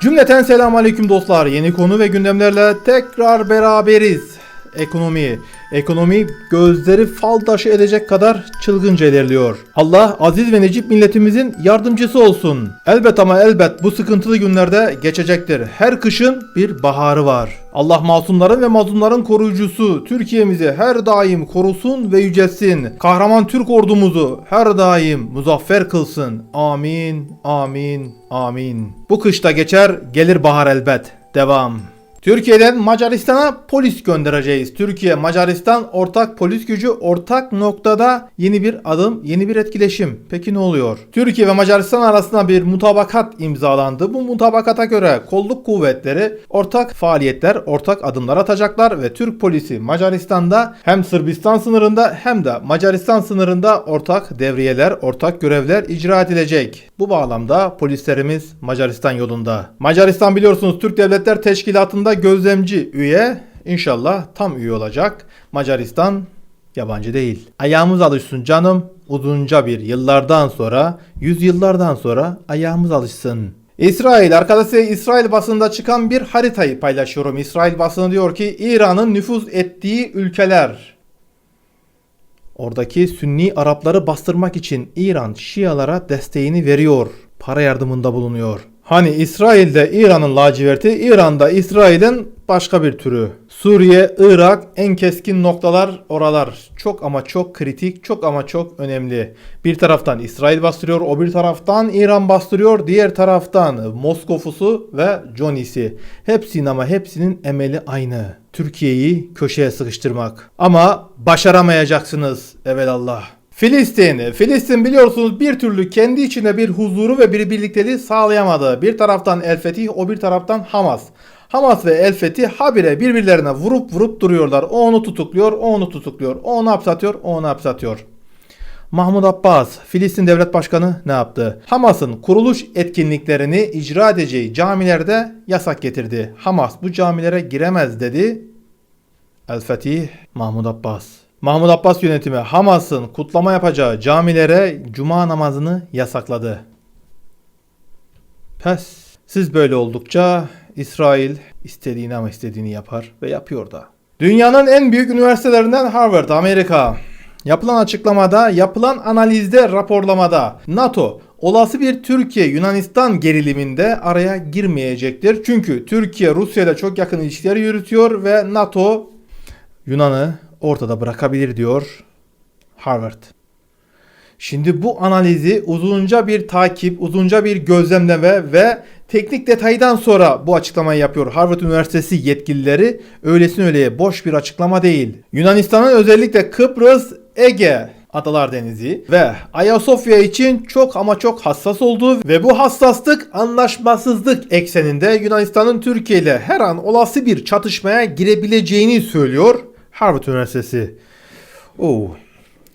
Cümleten selamun aleyküm dostlar. Yeni konu ve gündemlerle tekrar beraberiz. Ekonomi. Ekonomi gözleri fal taşı edecek kadar çılgınca ilerliyor. Allah aziz ve necip milletimizin yardımcısı olsun. Elbet ama elbet bu sıkıntılı günlerde geçecektir. Her kışın bir baharı var. Allah masumların ve mazlumların koruyucusu Türkiye'mizi her daim korusun ve yücelsin. Kahraman Türk ordumuzu her daim muzaffer kılsın. Amin, amin, amin. Bu kışta geçer, gelir bahar elbet. Devam. Türkiye'den Macaristan'a polis göndereceğiz. Türkiye Macaristan ortak polis gücü ortak noktada yeni bir adım, yeni bir etkileşim. Peki ne oluyor? Türkiye ve Macaristan arasında bir mutabakat imzalandı. Bu mutabakata göre kolluk kuvvetleri ortak faaliyetler, ortak adımlar atacaklar ve Türk polisi Macaristan'da hem Sırbistan sınırında hem de Macaristan sınırında ortak devriyeler, ortak görevler icra edilecek. Bu bağlamda polislerimiz Macaristan yolunda. Macaristan biliyorsunuz Türk Devletler Teşkilatı'nda gözlemci üye. İnşallah tam üye olacak. Macaristan yabancı değil. Ayağımız alışsın canım. Uzunca bir yıllardan sonra, yüzyıllardan sonra ayağımız alışsın. İsrail, arkadaşlar İsrail basında çıkan bir haritayı paylaşıyorum. İsrail basını diyor ki İran'ın nüfuz ettiği ülkeler. Oradaki Sünni Arapları bastırmak için İran Şialara desteğini veriyor. Para yardımında bulunuyor. Hani İsrail'de İran'ın laciverti, İran'da İsrail'in başka bir türü. Suriye, Irak en keskin noktalar oralar. Çok ama çok kritik, çok ama çok önemli. Bir taraftan İsrail bastırıyor, o bir taraftan İran bastırıyor, diğer taraftan Moskofus'u ve Johnny'si. Hepsinin ama hepsinin emeli aynı. Türkiye'yi köşeye sıkıştırmak. Ama başaramayacaksınız evelallah. Filistin. Filistin biliyorsunuz bir türlü kendi içinde bir huzuru ve bir birlikteliği sağlayamadı. Bir taraftan El Fetih, o bir taraftan Hamas. Hamas ve El Fetih habire birbirlerine vurup vurup duruyorlar. O onu tutukluyor, o onu tutukluyor. O onu hapsatıyor, o onu hapsatıyor. Mahmut Abbas, Filistin Devlet Başkanı ne yaptı? Hamas'ın kuruluş etkinliklerini icra edeceği camilerde yasak getirdi. Hamas bu camilere giremez dedi. El Fetih, Mahmut Abbas. Mahmut Abbas yönetimi Hamas'ın kutlama yapacağı camilere cuma namazını yasakladı. Pes. Siz böyle oldukça İsrail istediğini ama istediğini yapar ve yapıyor da. Dünyanın en büyük üniversitelerinden Harvard, Amerika. Yapılan açıklamada, yapılan analizde, raporlamada NATO olası bir Türkiye-Yunanistan geriliminde araya girmeyecektir. Çünkü Türkiye Rusya ile çok yakın ilişkiler yürütüyor ve NATO Yunan'ı ortada bırakabilir diyor Harvard. Şimdi bu analizi uzunca bir takip, uzunca bir gözlemleme ve teknik detaydan sonra bu açıklamayı yapıyor Harvard Üniversitesi yetkilileri. Öylesine öyleye boş bir açıklama değil. Yunanistan'ın özellikle Kıbrıs, Ege, Adalar Denizi ve Ayasofya için çok ama çok hassas olduğu ve bu hassaslık anlaşmasızlık ekseninde Yunanistan'ın Türkiye ile her an olası bir çatışmaya girebileceğini söylüyor Harvard Üniversitesi. Oo.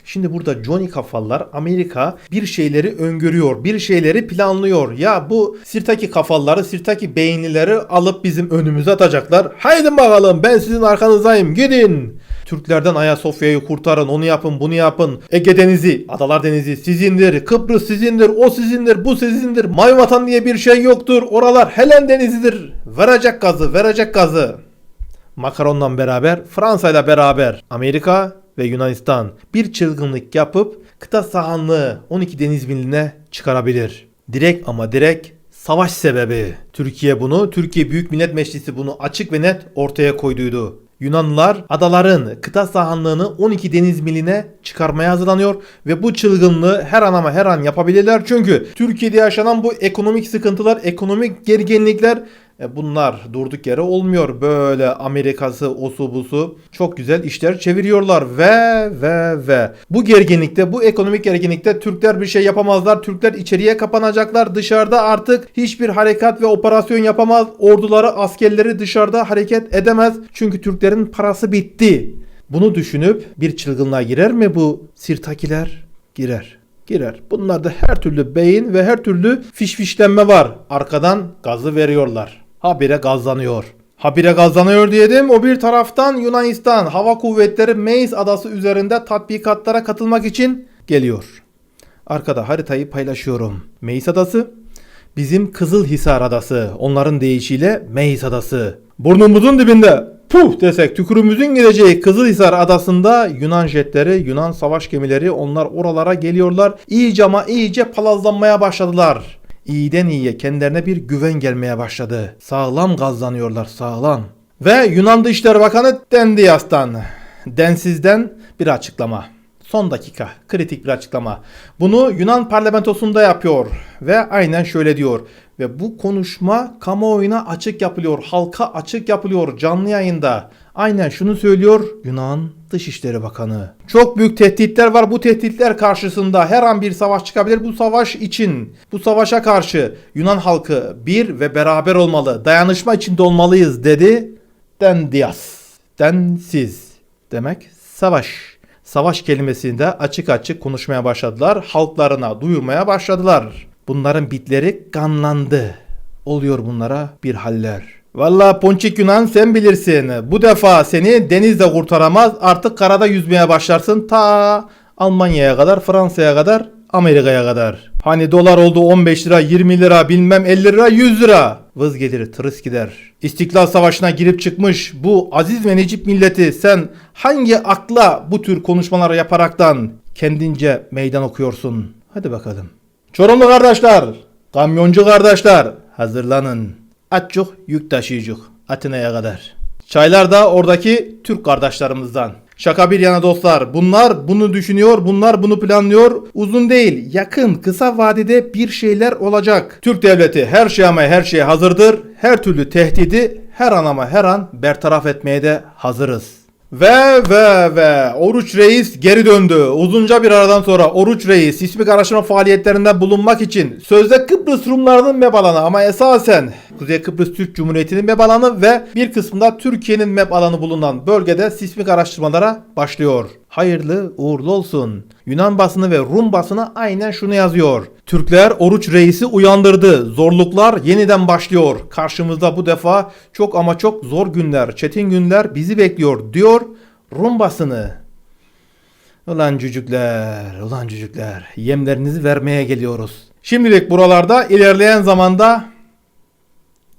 Şimdi burada Johnny kafalar Amerika bir şeyleri öngörüyor, bir şeyleri planlıyor. Ya bu sirtaki kafaları, sirtaki beyinlileri alıp bizim önümüze atacaklar. Haydi bakalım ben sizin arkanızdayım gidin. Türklerden Ayasofya'yı kurtarın, onu yapın, bunu yapın. Ege Denizi, Adalar Denizi sizindir, Kıbrıs sizindir, o sizindir, bu sizindir. Mavi vatan diye bir şey yoktur. Oralar Helen Denizi'dir. Verecek gazı, verecek gazı. Macron'la beraber, Fransa ile beraber Amerika ve Yunanistan bir çılgınlık yapıp kıta sahanlığı 12 deniz miline çıkarabilir. Direkt ama direkt savaş sebebi. Türkiye bunu, Türkiye Büyük Millet Meclisi bunu açık ve net ortaya koyduydu. Yunanlılar adaların kıta sahanlığını 12 deniz miline çıkarmaya hazırlanıyor ve bu çılgınlığı her an ama her an yapabilirler. Çünkü Türkiye'de yaşanan bu ekonomik sıkıntılar, ekonomik gerginlikler bunlar durduk yere olmuyor. Böyle Amerikası, osu busu çok güzel işler çeviriyorlar ve ve ve. Bu gerginlikte, bu ekonomik gerginlikte Türkler bir şey yapamazlar. Türkler içeriye kapanacaklar. Dışarıda artık hiçbir harekat ve operasyon yapamaz. Orduları, askerleri dışarıda hareket edemez. Çünkü Türklerin parası bitti. Bunu düşünüp bir çılgınlığa girer mi bu sirtakiler? Girer girer. Bunlarda her türlü beyin ve her türlü fişfişlenme var. Arkadan gazı veriyorlar. Habire gazlanıyor. Habire gazlanıyor diyelim. O bir taraftan Yunanistan Hava Kuvvetleri Meis adası üzerinde tatbikatlara katılmak için geliyor. Arkada haritayı paylaşıyorum. Meis adası Bizim Kızılhisar Adası, onların deyişiyle Meis Adası. Burnumuzun dibinde puh desek tükürümüzün gideceği Kızılhisar Adası'nda Yunan jetleri, Yunan savaş gemileri onlar oralara geliyorlar. İyice ama iyice palazlanmaya başladılar. İyiden iyiye kendilerine bir güven gelmeye başladı. Sağlam gazlanıyorlar sağlam. Ve Yunan Dışişleri Bakanı Dendias'tan, Densiz'den bir açıklama. Son dakika kritik bir açıklama. Bunu Yunan parlamentosunda yapıyor ve aynen şöyle diyor. Ve bu konuşma kamuoyuna açık yapılıyor, halka açık yapılıyor canlı yayında. Aynen şunu söylüyor Yunan Dışişleri Bakanı. Çok büyük tehditler var. Bu tehditler karşısında her an bir savaş çıkabilir. Bu savaş için, bu savaşa karşı Yunan halkı bir ve beraber olmalı. Dayanışma içinde olmalıyız dedi. Dendias. Densiz demek savaş. Savaş kelimesini de açık açık konuşmaya başladılar. Halklarına duyurmaya başladılar. Bunların bitleri kanlandı. Oluyor bunlara bir haller. Valla Ponçik Yunan sen bilirsin. Bu defa seni denizde kurtaramaz. Artık karada yüzmeye başlarsın. Ta Almanya'ya kadar, Fransa'ya kadar, Amerika'ya kadar. Hani dolar oldu 15 lira, 20 lira, bilmem 50 lira, 100 lira. Vız gelir, tırıs gider. İstiklal Savaşı'na girip çıkmış bu aziz ve necip milleti sen hangi akla bu tür konuşmaları yaparaktan kendince meydan okuyorsun? Hadi bakalım. Çorumlu kardeşler, kamyoncu kardeşler hazırlanın. Atçuk yük taşıyıcuk Atina'ya kadar. Çaylar da oradaki Türk kardeşlerimizden. Şaka bir yana dostlar. Bunlar bunu düşünüyor, bunlar bunu planlıyor. Uzun değil, yakın, kısa vadede bir şeyler olacak. Türk devleti her şey ama her şeye hazırdır. Her türlü tehdidi her an ama her an bertaraf etmeye de hazırız. Ve ve ve Oruç Reis geri döndü. Uzunca bir aradan sonra Oruç Reis sismik araştırma faaliyetlerinde bulunmak için sözde Kıbrıs Rumlarının MEP alanı ama esasen Kuzey Kıbrıs Türk Cumhuriyeti'nin MEP alanı ve bir kısmında Türkiye'nin MEP alanı bulunan bölgede sismik araştırmalara başlıyor. Hayırlı uğurlu olsun. Yunan basını ve Rum basını aynen şunu yazıyor. Türkler Oruç Reis'i uyandırdı. Zorluklar yeniden başlıyor. Karşımızda bu defa çok ama çok zor günler, çetin günler bizi bekliyor diyor Rum basını. Ulan cücükler, ulan cücükler. Yemlerinizi vermeye geliyoruz. Şimdilik buralarda ilerleyen zamanda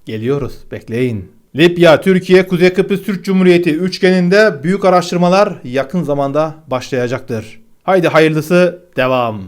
geliyoruz. Bekleyin. Libya, Türkiye, Kuzey Kıbrıs Türk Cumhuriyeti üçgeninde büyük araştırmalar yakın zamanda başlayacaktır. Haydi hayırlısı devam.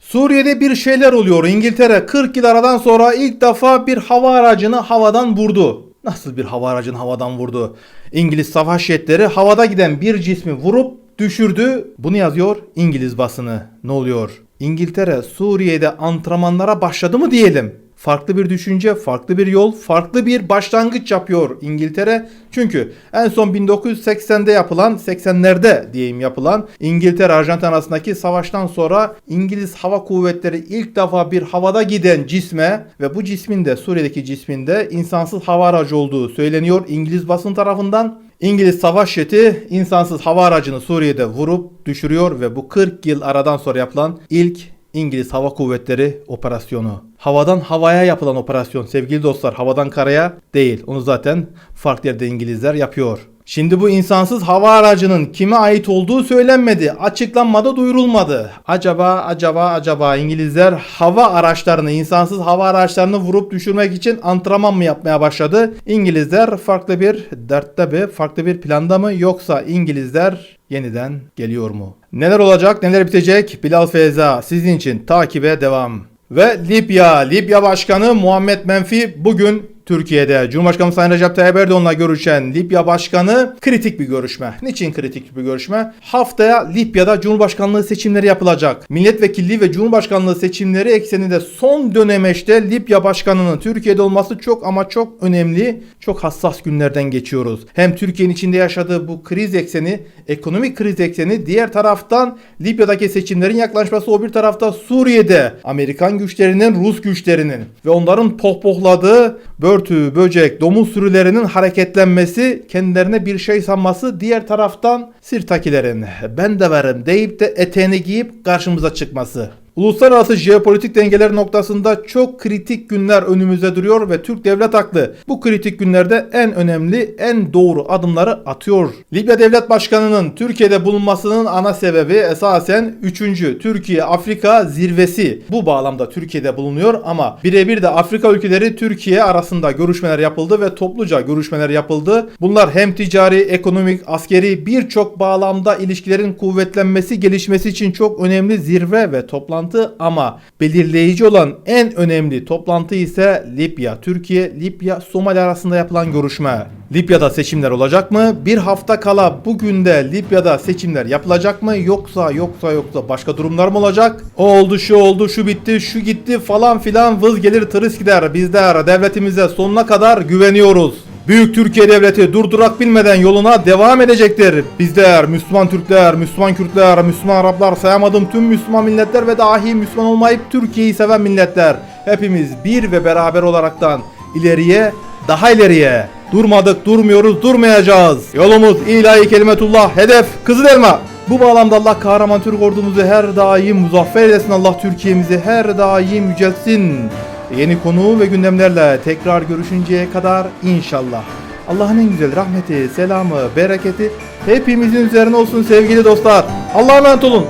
Suriye'de bir şeyler oluyor. İngiltere 40 yıl aradan sonra ilk defa bir hava aracını havadan vurdu. Nasıl bir hava aracını havadan vurdu? İngiliz savaş jetleri havada giden bir cismi vurup düşürdü. Bunu yazıyor İngiliz basını. Ne oluyor? İngiltere Suriye'de antrenmanlara başladı mı diyelim? Farklı bir düşünce, farklı bir yol, farklı bir başlangıç yapıyor İngiltere. Çünkü en son 1980'de yapılan, 80'lerde diyeyim yapılan İngiltere Arjantin arasındaki savaştan sonra İngiliz Hava Kuvvetleri ilk defa bir havada giden cisme ve bu cismin de Suriye'deki cisminde insansız hava aracı olduğu söyleniyor İngiliz basın tarafından. İngiliz savaş jeti insansız hava aracını Suriye'de vurup düşürüyor ve bu 40 yıl aradan sonra yapılan ilk İngiliz Hava Kuvvetleri operasyonu. Havadan havaya yapılan operasyon sevgili dostlar. Havadan karaya değil. Onu zaten farklı yerde İngilizler yapıyor. Şimdi bu insansız hava aracının kime ait olduğu söylenmedi. Açıklanmadı, duyurulmadı. Acaba, acaba, acaba İngilizler hava araçlarını, insansız hava araçlarını vurup düşürmek için antrenman mı yapmaya başladı? İngilizler farklı bir dertte mi, farklı bir planda mı yoksa İngilizler yeniden geliyor mu? Neler olacak, neler bitecek? Bilal Feyza sizin için takibe devam. Ve Libya, Libya Başkanı Muhammed Menfi bugün Türkiye'de Cumhurbaşkanı Sayın Recep Tayyip Erdoğan'la görüşen Libya Başkanı kritik bir görüşme. Niçin kritik bir görüşme? Haftaya Libya'da Cumhurbaşkanlığı seçimleri yapılacak. Milletvekilliği ve Cumhurbaşkanlığı seçimleri ekseninde son dönemeçte Libya Başkanı'nın Türkiye'de olması çok ama çok önemli. Çok hassas günlerden geçiyoruz. Hem Türkiye'nin içinde yaşadığı bu kriz ekseni, ekonomik kriz ekseni diğer taraftan Libya'daki seçimlerin yaklaşması o bir tarafta Suriye'de Amerikan güçlerinin, Rus güçlerinin ve onların pohpohladığı börtü, böcek, domuz sürülerinin hareketlenmesi, kendilerine bir şey sanması, diğer taraftan Sirtakilerin ben de varım deyip de eteğini giyip karşımıza çıkması. Uluslararası jeopolitik dengeler noktasında çok kritik günler önümüzde duruyor ve Türk devlet haklı. Bu kritik günlerde en önemli, en doğru adımları atıyor. Libya Devlet Başkanı'nın Türkiye'de bulunmasının ana sebebi esasen 3. Türkiye-Afrika zirvesi. Bu bağlamda Türkiye'de bulunuyor ama birebir de Afrika ülkeleri Türkiye arasında görüşmeler yapıldı ve topluca görüşmeler yapıldı. Bunlar hem ticari, ekonomik, askeri birçok bağlamda ilişkilerin kuvvetlenmesi, gelişmesi için çok önemli zirve ve toplantı ama belirleyici olan en önemli toplantı ise Libya, Türkiye, Libya, Somali arasında yapılan görüşme. Libya'da seçimler olacak mı? Bir hafta kala bugün de Libya'da seçimler yapılacak mı? Yoksa yoksa yoksa başka durumlar mı olacak? O oldu, şu oldu, şu bitti, şu gitti falan filan vız gelir tırıs gider. Bizler devletimize sonuna kadar güveniyoruz. Büyük Türkiye Devleti durdurak bilmeden yoluna devam edecektir. Bizler, Müslüman Türkler, Müslüman Kürtler, Müslüman Araplar sayamadım tüm Müslüman milletler ve dahi Müslüman olmayıp Türkiye'yi seven milletler. Hepimiz bir ve beraber olaraktan ileriye, daha ileriye. Durmadık, durmuyoruz, durmayacağız. Yolumuz ilahi kelimetullah, hedef Kızılelma. Bu bağlamda Allah kahraman Türk ordumuzu her daim muzaffer eylesin. Allah Türkiye'mizi her daim yüceltsin. Yeni konu ve gündemlerle tekrar görüşünceye kadar inşallah. Allah'ın en güzel rahmeti, selamı, bereketi hepimizin üzerine olsun sevgili dostlar. Allah'a emanet olun.